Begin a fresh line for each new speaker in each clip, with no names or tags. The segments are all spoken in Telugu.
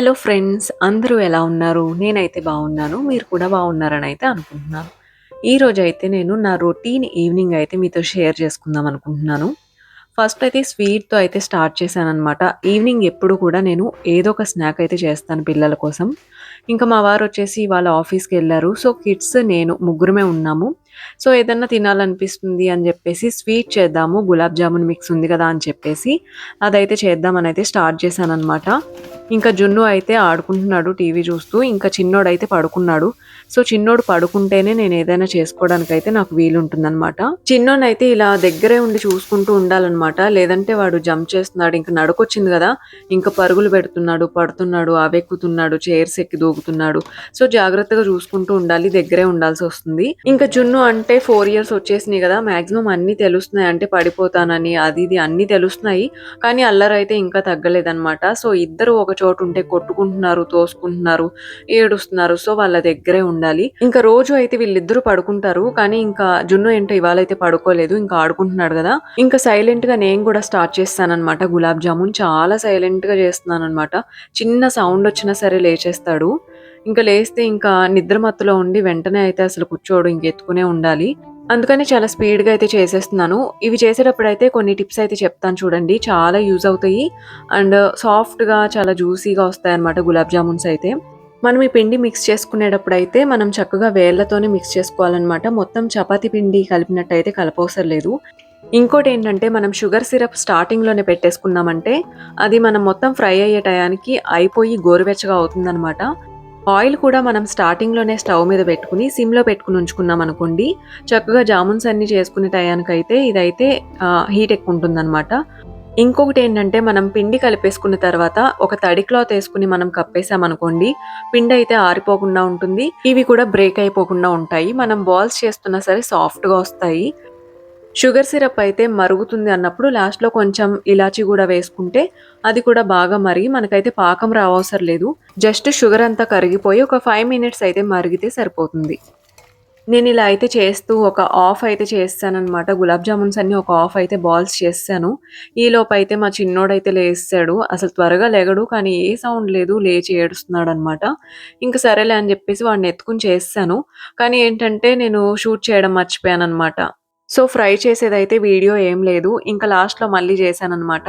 హలో ఫ్రెండ్స్ అందరూ ఎలా ఉన్నారు? నేనైతే బాగున్నాను మీరు కూడా బాగున్నారని అయితే అనుకుంటున్నాను. ఈరోజు అయితే నేను నా రొటీన్ ఈవినింగ్ అయితే మీతో షేర్ చేసుకుందాం అనుకుంటున్నాను. ఫస్ట్ అయితే స్వీట్తో అయితే స్టార్ట్ చేశాను అనమాట ఈవినింగ్ ఎప్పుడు కూడా నేను ఏదో ఒక స్నాక్ అయితే చేస్తాను పిల్లల కోసం. ఇంకా మా వారు వచ్చేసి వాళ్ళ ఆఫీస్కి వెళ్ళారు. సో కిడ్స్ నేను ముగ్గురమే ఉన్నాము. సో ఏదన్నా తినాలనిపిస్తుంది అని చెప్పేసి స్వీట్ చేద్దాము. గులాబ్ జామున్ మిక్స్ ఉంది కదా అని చెప్పేసి అదైతే చేద్దామని అయితే స్టార్ట్ చేశాను అనమాట ఇంకా జున్ను అయితే ఆడుకుంటున్నాడు టీవీ చూస్తూ. ఇంకా చిన్నోడు అయితే పడుకున్నాడు. సో చిన్నోడు పడుకుంటేనే నేను ఏదైనా చేసుకోవడానికి అయితే నాకు వీలుంటుందన్నమాట. చిన్నోడు అయితే ఇలా దగ్గరే ఉండి చూసుకుంటూ ఉండాలన్నమాట. లేదంటే వాడు జంప్ చేస్తున్నాడు ఇంకా నడుకొచ్చింది కదా. ఇంకా పరుగులు పెడుతున్నాడు పడుతున్నాడు అవెక్కుతున్నాడు చైర్స్ ఎక్కి దూకుతున్నాడు. సో జాగ్రత్తగా చూసుకుంటూ ఉండాలి దగ్గరే ఉండాల్సి వస్తుంది. ఇంకా జున్ను అంటే ఫోర్ ఇయర్స్ వచ్చేసినాయి కదా మాక్సిమం అన్ని తెలుస్తున్నాయి. అంటే పడిపోతానని అది ఇది అన్ని తెలుస్తున్నాయి. కానీ అల్లరి అయితే ఇంకా తగ్గలేదన్నమాట. సో ఇద్దరు ఒక చోటు ఉంటే కొట్టుకుంటున్నారు తోసుకుంటున్నారు ఏడుస్తున్నారు. సో వాళ్ళ దగ్గరే ఉండాలి. ఇంకా రోజు అయితే వీళ్ళిద్దరూ పడుకుంటారు. కానీ ఇంకా జున్ను ఏంటో ఇవాళ అయితే పడుకోలేదు. ఇంకా ఆడుకుంటున్నాడు కదా. ఇంకా సైలెంట్గా నేను కూడా స్టార్ట్ చేస్తానన్నమాట. గులాబ్ జామున్ చాలా సైలెంట్గా చేస్తున్నాను అనమాట చిన్న సౌండ్ వచ్చినా సరే లేచేస్తాడు. ఇంకా లేస్తే ఇంకా నిద్ర మత్తులో ఉండి వెంటనే అయితే అసలు కూర్చోడు ఇంకెత్తుకునే ఉండాలి. అందుకని చాలా స్పీడ్గా అయితే చేసేస్తున్నాను. ఇవి చేసేటప్పుడు అయితే కొన్ని టిప్స్ అయితే చెప్తాను చూడండి. చాలా యూజ్ అవుతాయి. అండ్ సాఫ్ట్గా చాలా జ్యూసీగా వస్తాయి అన్నమాట గులాబ్ జామున్స్ అయితే. మనం ఈ పిండి మిక్స్ చేసుకునేటప్పుడు అయితే మనం చక్కగా వేళ్ళతోనే మిక్స్ చేసుకోవాలన్నమాట. మొత్తం చపాతి పిండి కలిపినట్టు అయితే కలపవసరం లేదు. ఇంకోటి ఏంటంటే మనం షుగర్ సిరప్ స్టార్టింగ్లోనే పెట్టేసుకున్నామంటే అది మనం మొత్తం ఫ్రై అయ్యే టయానికి అయిపోయి గోరువెచ్చగా అవుతుందన్నమాట. ఆయిల్ కూడా మనం స్టార్టింగ్లోనే స్టవ్ మీద పెట్టుకుని సిమ్లో పెట్టుకుని ఉంచుకున్నాం అనుకోండి. చక్కగా జామున్స్ అన్ని చేసుకునే టయానికైతే ఇదైతే హీట్ ఎక్కువ ఉంటుందన్నమాట. ఇంకొకటి ఏంటంటే మనం పిండి కలిపేసుకున్న తర్వాత ఒక తడి క్లాత్ వేసుకుని మనం కప్పేసామనుకోండి పిండి అయితే ఆరిపోకుండా ఉంటుంది. ఇవి కూడా బ్రేక్ అయిపోకుండా ఉంటాయి. మనం బాల్స్ చేస్తున్నా సరే సాఫ్ట్గా వస్తాయి. షుగర్ సిరప్ అయితే మరుగుతుంది అన్నప్పుడు లాస్ట్లో కొంచెం ఇలాచి కూడా వేసుకుంటే అది కూడా బాగా మరిగి మనకైతే పాకం రావసరం లేదు. జస్ట్ షుగర్ అంతా కరిగిపోయి ఒక ఫైవ్ మినిట్స్ అయితే మరిగితే సరిపోతుంది. నేను ఇలా అయితే చేస్తూ ఒక ఆఫ్ అయితే చేస్తానమాట గులాబ్ జామున్స్ అన్ని ఒక ఆఫ్ అయితే బాల్స్ చేస్తాను. ఈ లోపు అయితే మా చిన్నోడైతే లేస్తాడు. అసలు త్వరగా లేగడు కానీ ఏ సౌండ్ లేదు. లేచి ఏడుస్తున్నాడు అనమాట ఇంకా సరేలే అని చెప్పేసి వాడిని ఎత్తుకుని చేస్తాను. కానీ ఏంటంటే నేను షూట్ చేయడం మర్చిపోయాను అనమాట సో ఫ్రై చేసేదైతే వీడియో ఏం లేదు. ఇంకా లాస్ట్లో మళ్ళీ చేశానమాట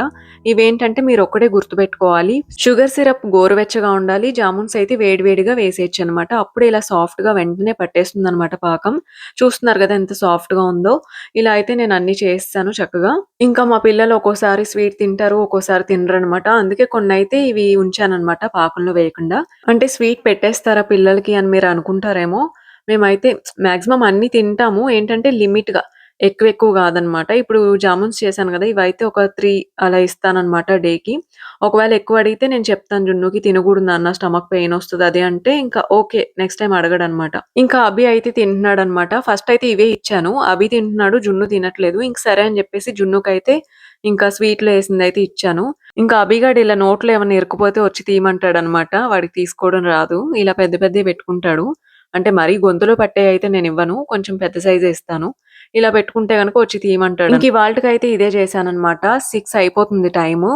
ఇవేంటంటే మీరు ఒక్కడే గుర్తుపెట్టుకోవాలి. షుగర్ సిరప్ గోరువెచ్చగా ఉండాలి. జామున్స్ అయితే వేడివేడిగా వేసేయచ్చు అనమాట అప్పుడు ఇలా సాఫ్ట్గా వెంటనే పట్టేస్తుంది అనమాట పాకం. చూస్తున్నారు కదా ఎంత సాఫ్ట్గా ఉందో. ఇలా అయితే నేను అన్ని చేస్తాను చక్కగా. ఇంకా మా పిల్లలు ఒక్కోసారి స్వీట్ తింటారు ఒక్కోసారి తినరు అనమాట అందుకే కొన్ని అయితే ఇవి ఉంచానమాట పాకంలో వేయకుండా. అంటే స్వీట్ పెట్టేస్తారా పిల్లలకి అని మీరు అనుకుంటారేమో. మేమైతే మాక్సిమం అన్ని తింటాము. ఏంటంటే లిమిట్గా. ఎక్కువ ఎక్కువ కాదనమాట. ఇప్పుడు జామున్స్ చేశాను కదా ఇవైతే ఒక త్రీ అలా ఇస్తానన్నమాట డేకి. ఒకవేళ ఎక్కువ అడిగితే నేను చెప్తాను జున్నుకి తినకూడదు నాన్న స్టమక్ పెయిన్ వస్తుంది అది అంటే ఇంకా ఓకే నెక్స్ట్ టైం అడగడు అనమాట ఇంకా అభి అయితే తింటున్నాడు అనమాట ఫస్ట్ అయితే ఇవే ఇచ్చాను. అభి తింటున్నాడు జున్ను తినట్లేదు. ఇంక సరే అని చెప్పేసి జున్నుకైతే ఇంకా స్వీట్లో వేసింది అయితే ఇచ్చాను. ఇంకా అభిగాడు ఇలా నోట్లో ఏమైనా ఇరుకుపోతే వచ్చి తీయమంటాడనమాట. వాడికి తీసుకోవడం రాదు. ఇలా పెద్ద పెద్ద పెట్టుకుంటాడు. అంటే మరీ గొంతులో పట్టే అయితే నేను ఇవ్వను. కొంచెం పెద్ద సైజే ఇస్తాను. ఇలా పెట్టుకుంటే కనుక వచ్చి తీయమంటాడు. ఇంక వాళ్ళకి అయితే ఇదే చేశానమాట సిక్స్ అయిపోతుంది టైము.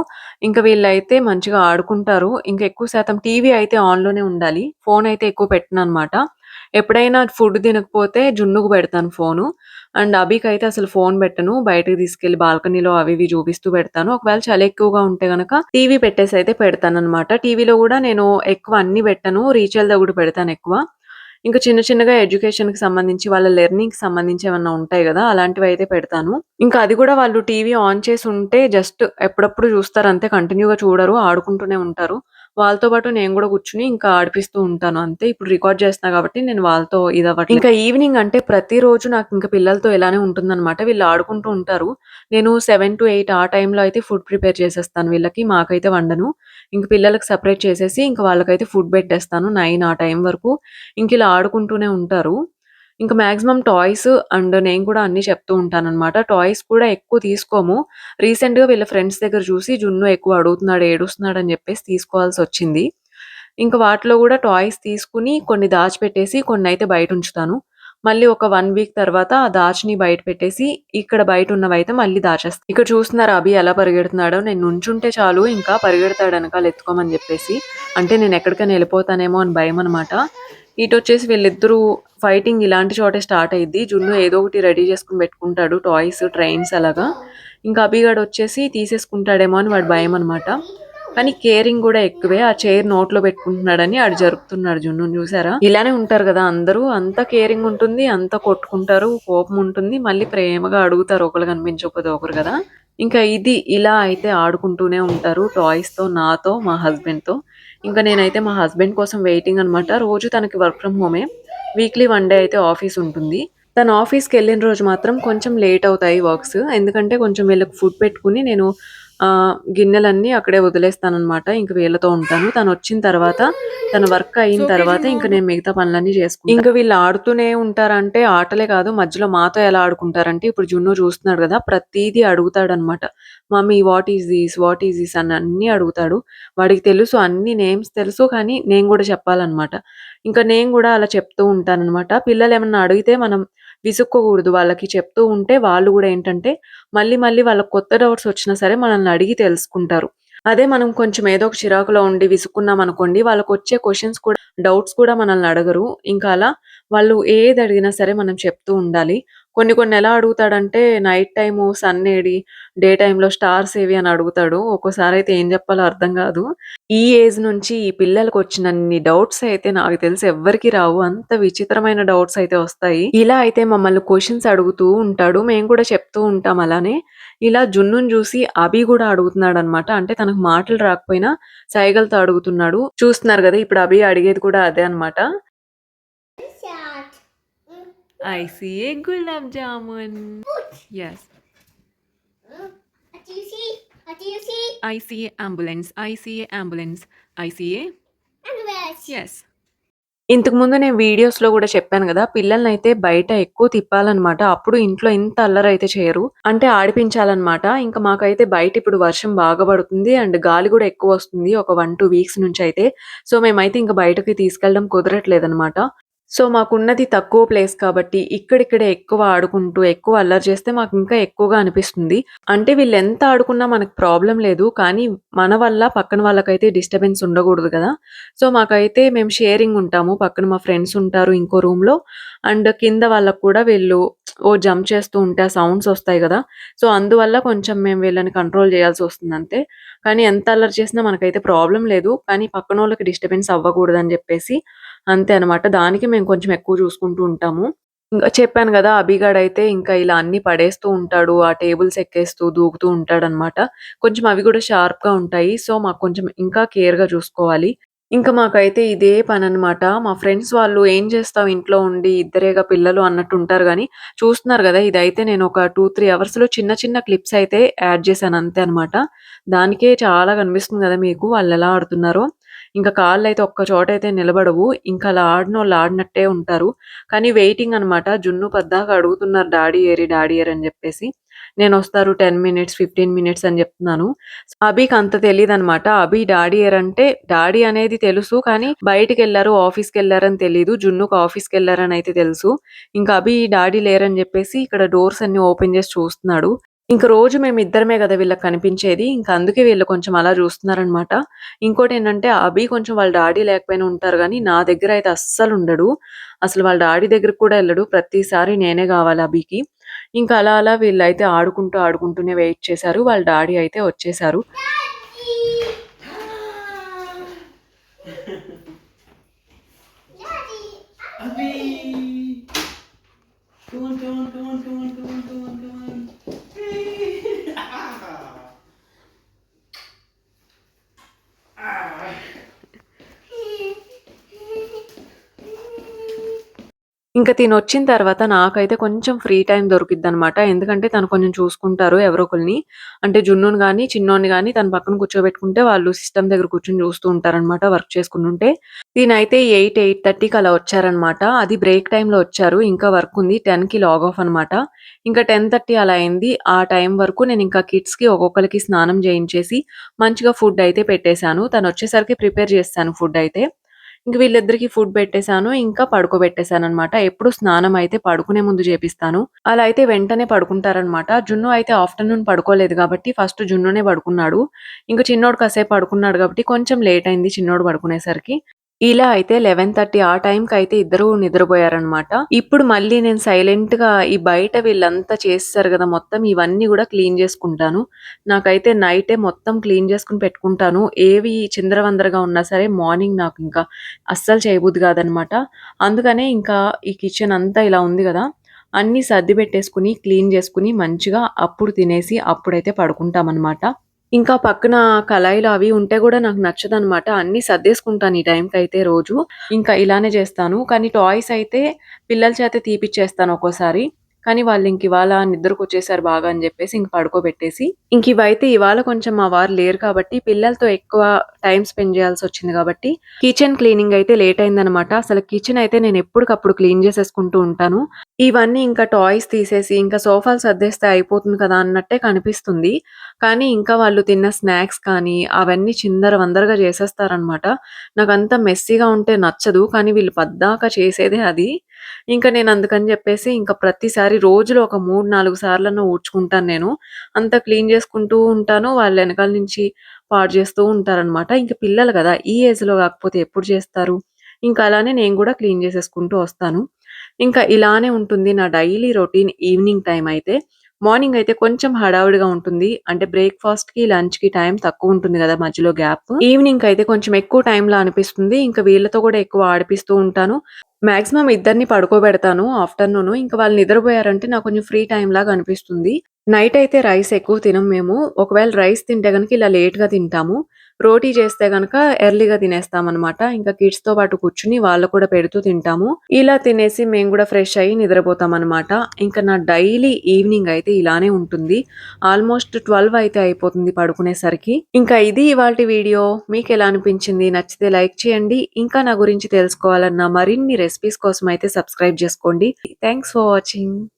ఇంకా వీళ్ళైతే మంచిగా ఆడుకుంటారు. ఇంకా ఎక్కువ శాతం టీవీ అయితే ఆన్లోనే ఉండాలి. ఫోన్ అయితే ఎక్కువ పెట్టను అనమాట ఎప్పుడైనా ఫుడ్ తినకపోతే జున్నుకు పెడతాను ఫోను. అండ్ అభికి అయితే అసలు ఫోన్ పెట్టను. బయటకు తీసుకెళ్ళి బాల్కనీలో అవి ఇవి చూపిస్తూ పెడతాను. ఒకవేళ చలి ఎక్కువగా ఉంటే గనక టీవీ పెట్టేసి అయితే పెడతాను అనమాట టీవీలో కూడా నేను ఎక్కువ అన్ని పెట్టను. రీచార్జ్ కూడా పెడతాను ఎక్కువ. ఇంకా చిన్న చిన్నగా ఎడ్యుకేషన్‌కి సంబంధించి వాళ్ళ లెర్నింగ్‌కి సంబంధించి ఏమన్నా ఉంటాయి కదా అలాంటివి అయితే పెడతాను. ఇంకా అది కూడా వాళ్ళు టీవీ ఆన్ చేసి ఉంటే జస్ట్ ఎప్పుడప్పుడు చూస్తారు అంతే కంటిన్యూ‌గా చూడరు. ఆడుకుంటూనే ఉంటారు. వాళ్ళతో పాటు నేను కూడా కూర్చొని ఇంకా ఆడిపిస్తూ ఉంటాను అంతే. ఇప్పుడు రికార్డ్ చేస్తున్నా కాబట్టి నేను వాళ్ళతో ఇదవ్వట్లేదు. ఇంకా ఈవినింగ్ అంటే ప్రతిరోజు నాకు ఇంకా పిల్లలతో ఇలానే ఉంటుందన్నమాట వీళ్ళు ఆడుకుంటూ ఉంటారు. నేను సెవెన్ టు ఎయిట్ ఆ టైంలో అయితే ఫుడ్ ప్రిపేర్ చేసేస్తాను వీళ్ళకి. మాకైతే వండను. ఇంక పిల్లలకు సపరేట్ చేసేసి ఇంక వాళ్ళకైతే ఫుడ్ పెట్టేస్తాను నైన్ ఆ టైం వరకు. ఇంక ఇలా ఆడుకుంటూనే ఉంటారు. ఇంక మాక్సిమం టాయ్స్ అండ్ నేను కూడా అన్నీ చెప్తూ ఉంటాననమాట. టాయ్స్ కూడా ఎక్కువ తీసుకోము. రీసెంట్‌గా వీళ్ళ ఫ్రెండ్స్ దగ్గర చూసి జున్ను ఎక్కువ అడుగుతున్నాడు, ఏడుస్తున్నాడు అని చెప్పేసి తీసుకోవాల్సొచ్చింది. ఇంక వాటిలో కూడా టాయ్స్ తీసుకొని కొన్ని దాచిపెట్టేసి కొన్నయితే బయట ఉంచుతాను. మళ్ళీ ఒక 1 వీక్ తర్వాత ఆ దాచిని బయట పెట్టేసి, ఇక్కడ బయటున్నవైతే మళ్ళీ దాచేస్తా. ఇక్కడ చూస్తున్నారా అభి ఎలా పరిగెడుతున్నాడో, నేను నుంచుంటే చాలు ఇంకా పరిగెడతాడు ఎనకాల ఎత్తుకోమని చెప్పేసి. అంటే నేను ఎక్కడికైనా ఎళ్ళిపోతానేమో అని భయమనమాట. ఇటు వచ్చేసి వీళ్ళిద్దరూ ఫైటింగ్ ఇలాంటి చోటే స్టార్ట్ అయ్యింది జున్ను ఏదో ఒకటి రెడీ చేసుకొని పెట్టుకుంటాడు. టాయ్స్, ట్రైన్స్ అలాగా. ఇంకా అభిగాడొచ్చేసి తీసేసుకుంటాడేమో అని వాడి అనమాట కానీ కేరింగ్ కూడా ఎక్కువే. ఆ చైర్ నోట్లో పెట్టుకుంటున్నాడని ఆడు జరుపుతున్నాడు జున్ను చూసారా? ఇలానే ఉంటారు కదా అందరూ. అంత కేరింగ్ ఉంటుంది. అంత కొట్టుకుంటారు. కోపం ఉంటుంది. మళ్ళీ ప్రేమగా అడుగుతారు ఒకరు కనిపించకపోతే ఒకరు కదా ఇంకా ఇది ఇలా అయితే ఆడుకుంటూనే ఉంటారు టాయ్స్‌తో, నాతో, మా హస్బెండ్‌తో. ఇంకా నేనైతే మా హస్బెండ్ కోసం వెయిటింగ్ అనమాట. రోజు తనకి వర్క్ ఫ్రమ్ హోమే. వీక్లీ వన్ డే అయితే ఆఫీస్ ఉంటుంది. తను ఆఫీస్‌కెళ్ళిన రోజు మాత్రం కొంచెం లేట్ అవుతాయి వర్క్స్. ఎందుకంటే కొంచెం వీళ్ళకి ఫుడ్ పెట్టుకుని నేను గిన్నెలన్నీ అక్కడే వదిలేస్తాననమాట. ఇంక వీళ్ళతో ఉంటాను. తనొచ్చిన తర్వాత తన వర్క్ అయిన తర్వాత ఇంక నేను మిగతా పనులన్నీ చేసుకుంటా. ఇంక వీళ్ళు ఆడుతూనే ఉంటారంటే ఆటలే కాదు మధ్యలో మాతో ఎలా ఆడుకుంటారంటే ఇప్పుడు జున్ను చూస్తున్నాడు గదా! ప్రతీదీ అడుగుతాడనమాట. Mummy what is this? What is this? అని అన్నీ అడుగుతాడు. వాడికి తెలుసు అన్ని నేమ్స్ తెలుసు. కానీ నేను గూడా చెప్పాలనమాట. ఇంకా నేను గూడా అలా చెప్తూ ఉంటాననమాట. పిల్లలేమన్నా అడిగితే మనం విసుక్కోకూడదు. వాళ్ళకి చెప్తూ ఉంటే వాళ్ళు కూడా ఏంటంటే మళ్ళీ మళ్ళీ వాళ్ళకి కొత్త డౌట్స్ వచ్చినా సరే మనల్ని అడిగి తెలుసుకుంటారు. అదే మనం కొంచెం ఏదో ఒక చిరాకులో ఉండి విసుక్కున్నాం అనుకోండి వాళ్ళకి వచ్చే క్వశ్చన్స్ కూడా డౌట్స్ కూడా మనల్ని అడగరు. ఇంకా అలా వాళ్ళు ఏది అడిగినా సరే మనం చెప్తూ ఉండాలి. కొన్ని కొన్ని ఎలా అడుగుతాడంటే నైట్ టైము సన్ ఏడి? డే టైమ్‌లో స్టార్స్ ఏవి? అని అడుగుతాడు. ఒక్కోసారయితే ఏం జెప్పాలో అర్థం గాదు. ఈ ఏజ్ నుంచి ఈ పిల్లలకొచ్చినన్ని డౌట్స్ అయితే నాకు తెలిసి ఎవ్వరికీ రావు. అంత విచిత్రమైన డౌట్స్ అయితే వస్తాయి. ఇలా అయితే మమ్మల్ని క్వెషన్స్ అడుగుతూ ఉంటాడు. మేము కూడా చెప్తూ ఉంటాం అలానే. ఇలా జున్నుని జూసి అభి గూడా అడుగుతున్నాడనమాట. అంటే తనకు మాటలు రాకపోయినా సైగలతో అడుగుతున్నాడు. చూస్తున్నారు గదా! ఇప్పుడు అభి అడిగేది కూడా అదే అనమాట. A gulab jamun. Yes.
mm. What do you see? What do you see?
Ambulance. I see a ambulance. I see a
Animals.
Yes. ఇంతకుముందు నేను వీడియోస్‌లో గూడా చెప్పాను గదా! పిల్లలనైతే బయట ఎక్కువ తిప్పాలనమాట. అప్పుడు ఇంట్లో ఇంత అల్లరయితే చేయరు. అంటే ఆడిపించాలనమాట. ఇంక మాకైతే బయట ఇప్పుడు వర్షం బాగా పడుతుంది. అండ్ గాలి గూడా ఎక్కువొస్తుంది. ఒక 1, 2 వీక్స్ నుంచయితే. సో, మేమైతే ఇంక బయటకి తీసుకెళ్ళడం కుదరట్లేదనమాట. సో, మాకున్నది తక్కువ ప్లేస్ కాబట్టి ఇక్కడిక్కడే ఎక్కువ ఆడుకుంటూ, ఎక్కువ అల్లరి చేస్తే మాకు ఇంకా ఎక్కువగా అనిపిస్తుంది. అంటే వీళ్ళు ఎంత ఆడుకున్నా మనకు ప్రాబ్లం లేదు. కానీ మన వల్ల పక్కన వాళ్ళకైతే డిస్టర్బెన్స్ ఉండకూడదు కదా సో, మాకైతే మేము షేరింగ్ ఉంటాము. పక్కన మా ఫ్రెండ్స్ ఉంటారు ఇంకో రూమ్‌లో. అండ్ కింద వాళ్ళకి కూడా వీళ్ళు ఓ జంప్ చేస్తూ ఉంటే ఆ సౌండ్స్ వస్తాయి కదా సో, అందువల్ల కొంచెం మేము వీళ్ళని కంట్రోల్ చేయాల్సి వస్తుంది అంతే కానీ ఎంత అల్లరి చేసినా మనకైతే ప్రాబ్లం లేదు. కానీ పక్కన వాళ్ళకి డిస్టర్బెన్స్ అవ్వకూడదని చెప్పేసి అంతే అనమాట. దానికి మేము కొంచెం ఎక్కువ చూసుకుంటూ ఉంటాము. ఇంకా చెప్పాను అభిగాడ అయితే ఇంకా ఇలా అన్ని పడేస్తూ ఉంటాడు. ఆ టేబుల్స్ ఎక్కేస్తూ, దూకుతూ ఉంటాడు అనమాట కొంచెం అవి కూడా షార్ప్‌గా ఉంటాయి. సో, మాకు కొంచెం ఇంకా కేర్‌గా చూసుకోవాలి. ఇంకా మాకైతే ఇదే పని అనమాట మా ఫ్రెండ్స్ వాళ్ళు "ఏం చేస్తావు ఇంట్లో ఉండి? ఇద్దరేగా పిల్లలు" అన్నట్టు ఉంటారు కానీ చూస్తున్నారు కదా ఇదైతే నేను ఒక 2, 3 అవర్స్‌లో చిన్న చిన్న క్లిప్స్ అయితే యాడ్ చేశాను అంతే అనమాట. దానికే చాలా కనిపిస్తుంది కదా మీకు వాళ్ళు ఎలా ఆడుతున్నారో. ఇంకా కాళ్ళు అయితే ఒక్క చోట అయితే నిలబడవు. ఇంకా అలా ఆడిన వాళ్ళు ఆడినట్టే ఉంటారు. కానీ వెయిటింగ్ అనమాట. జున్ను పద్దాక అడుగుతున్నారు డాడీ ఏరి? డాడీ ఏరి? అని జెప్పేసి. నేనొస్తారు 10 మినిట్స్, 15 మినిట్స్ అని చెప్తున్నాను అభికి అంత తెలియదు అనమాట అభి డాడీ ఏర్ అంటే డాడీ అనేది తెలుసు. కానీ బయటికి వెళ్ళారు ఆఫీస్కి వెళ్ళారని తెలియదు జున్నుకు అయితే తెలుసు. ఇంకా అభి డాడీ లేరని చెప్పేసి ఇక్కడ డోర్స్ అన్ని ఓపెన్ చేసి చూస్తున్నాడు. ఇంక రోజు మేము ఇద్దరమే కదా వీళ్ళకి కనిపించేది. ఇంకా అందుకే వీళ్ళు కొంచెం అలా చూస్తున్నారన్నమాట ఇంకోటి ఏంటంటే అభి కొంచెం వాళ్ళ డాడీ లేకపోయినా ఉంటారు కానీ నా దగ్గరయితే అస్సలుండడు. అసలు వాళ్ళ డాడీ దగ్గరకు కూడా వెళ్ళడు ప్రతిసారి నేనే కావాలి అభికి. ఇంకా అలా అలా వీళ్ళైతే ఆడుకుంటూ, ఆడుకుంటూనే వెయిట్ చేశారు. వాళ్ళ డాడీ అయితే
వచ్చేసారు
ఇంక తినొచ్చిన తర్వాత నాకైతే కొంచెం ఫ్రీ టైం దొరికిద్ది అనమాట ఎందుకంటే తను కొంచెం చూసుకుంటారు ఎవరో ఒకరిని అంటే జున్నుని కానీ చిన్నోని కానీ తన పక్కన కూర్చోబెట్టుకుంటే వాళ్ళు సిస్టమ్ దగ్గర కూర్చొని చూస్తూ ఉంటారనమాట వర్క్ చేసుకుంటుంటే. దీనైతే ఎయిట్ ఎయిట్ థర్టీకి అలా వచ్చారనమాట. అది బ్రేక్ టైంలో వచ్చారు. ఇంకా వర్క్ ఉంది. 10కి లాగ్ ఆఫ్ అనమాట. ఇంకా 10:30 అలా అయింది. ఆ టైం వరకు నేను ఇంకా కిడ్స్‌కి ఒక్కొక్కరికి స్నానం చేయించేసి, మంచిగా ఫుడ్ అయితే పెట్టేశాను. తనొచ్చేసరికి ప్రిపేర్ చేస్తాను ఫుడ్ అయితే. ఇంక వీళ్ళిద్దరికీ ఫుడ్ పెట్టేసాను. ఇంకా పడుకోబెట్టేశాను అనమాట ఎప్పుడు స్నానం అయితే పడుకునే ముందు చేపిస్తాను. అలా అయితే వెంటనే పడుకుంటారనమాట. జున్ను అయితే ఆఫ్టర్‌నూన్ పడుకోలేదు కాబట్టి ఫస్ట్ జున్నునే పడుకున్నాడు. ఇంకా చిన్నోడు కాసేపు పడుకున్నాడు కాబట్టి కొంచెం లేట్ అయింది చిన్నోడు పడుకునేసరికి. ఇలా అయితే 11:30 ఆ టైంకి అయితే ఇద్దరు నిద్రపోయారనమాట. ఇప్పుడు మళ్ళీ నేను సైలెంట్‌గా ఈ బయట వీళ్ళంతా చేస్తారు కదా మొత్తం ఇవన్నీ కూడా క్లీన్ చేసుకుంటాను నాకైతే నైటే మొత్తం క్లీన్ చేసుకుని పెట్టుకుంటాను. ఏవి చిందరవందరగా ఉన్నా సరే మార్నింగ్ నాకు ఇంకా అస్సలు చేయబుద్ధి కాదనమాట అందుకనే ఇంకా ఈ కిచెన్ అంతా ఇలా ఉంది కదా అన్నీ సర్ది పెట్టేసుకుని క్లీన్ చేసుకుని మంచిగా అప్పుడు తినేసి అప్పుడైతే పడుకుంటామన్నమాట ఇంకా పక్కన కళాయిలు అవి ఉంటే కూడా నాకు నచ్చదనమాట. అన్ని సర్దేసుకుంటాను ఈ టైంకయితే రోజు. ఇంకా ఇలానే చేస్తాను కానీ టాయ్స్ అయితే పిల్లల చేత తీపిచ్చేస్తాను ఒక్కోసారి. కానీ వాళ్ళు ఇంక ఇవాళ నిద్రకు వచ్చేసారు బాగా అని చెప్పేసి ఇంక పడుకోబెట్టేసి, ఇంక ఇవైతే ఇవాళ కొంచెం మా వారు లేరు కాబట్టి పిల్లలతో ఎక్కువ టైం స్పెండ్ చేయాల్సి వచ్చింది కాబట్టి కిచెన్ క్లీనింగ్ అయితే లేట్ అయిందనమాట. అసలు కిచెన్ అయితే నేను ఎప్పటికప్పుడు క్లీన్ చేసేసుకుంటూ ఉంటాను. ఇవన్నీ ఇంకా టాయ్స్ తీసేసి ఇంకా సోఫాలు సర్దేస్తే అయిపోతుంది కదా! అన్నట్టే కనిపిస్తుంది. కానీ ఇంకా వాళ్ళు తిన్న స్నాక్స్ కానీ అవన్నీ చిందర వందరగా చేసేస్తారనమాట. నాకంతా మెస్సీగా ఉంటే నచ్చదు. కానీ వీళ్ళు పద్దాక చేసేదే అది. ఇంకా నేను అందుకని చెప్పేసి ఇంకా ప్రతిసారి రోజులో ఒక 3, 4 సార్లన్నా ఊడ్చుకుంటాను నేను. అంతా క్లీన్ చేసుకుంటూ ఉంటాను. వాళ్ళు ఎనకాల నుంచి పాడు చేస్తూ ఉంటారనమాట. ఇంక పిల్లలు కదా ఈ ఏజ్‌లో కాకపోతే ఎప్పుడు చేస్తారు ఇంకా అలానే నేను కూడా క్లీన్ చేసేసుకుంటూ వస్తాను. ఇంకా ఇలానే ఉంటుంది నా డైలీ రొటీన్ ఈవినింగ్ టైమ్ అయితే. మార్నింగ్ అయితే కొంచెం హడావిడిగా ఉంటుంది. అంటే బ్రేక్‌ఫాస్ట్‌కి, లంచ్‌కి టైం తక్కువ ఉంటుంది కదా మధ్యలో గ్యాప్. ఈవినింగ్‌కయితే కొంచెం ఎక్కువ టైంలా అనిపిస్తుంది. ఇంకా వీళ్ళతో కూడా ఎక్కువ ఆడిపిస్తూ ఉంటాను. మాక్సిమం ఇద్దరిని పడుకోబెడతాను ఆఫ్టర్‌నూను. ఇంకా వాళ్ళు నిద్రపోయారంటే నాకు కొంచెం ఫ్రీ టైం లాగా అనిపిస్తుంది. నైట్ అయితే రైస్ ఎక్కువ తినం మేము. ఒకవేళ రైస్ తింటే కనుక ఇలా లేట్‌గా తింటాము. రోటీ చేస్తే గనక ఎర్లీగా తినేస్తామన్నమాట ఇంకా కిడ్స్తో పాటు కూర్చుని వాళ్ళు కూడా పెడుతూ తింటాము. ఇలా తినేసి మేము కూడా ఫ్రెష్ అయ్యి నిద్రపోతామనమాట. ఇంకా నా డైలీ ఈవినింగ్ అయితే ఇలానే ఉంటుంది. ఆల్మోస్ట్ 12 అయితే అయిపోతుంది పడుకునేసరికి. ఇంకా ఇది ఇవాళ వీడియో. మీకు ఎలా అనిపించింది? నచ్చితే లైక్ చేయండి. ఇంకా నా గురించి తెలుసుకోవాలన్న మరిన్ని రెసిపీస్ కోసం అయితే సబ్స్క్రైబ్ చేసుకోండి థ్యాంక్స్ ఫర్ వాచింగ్.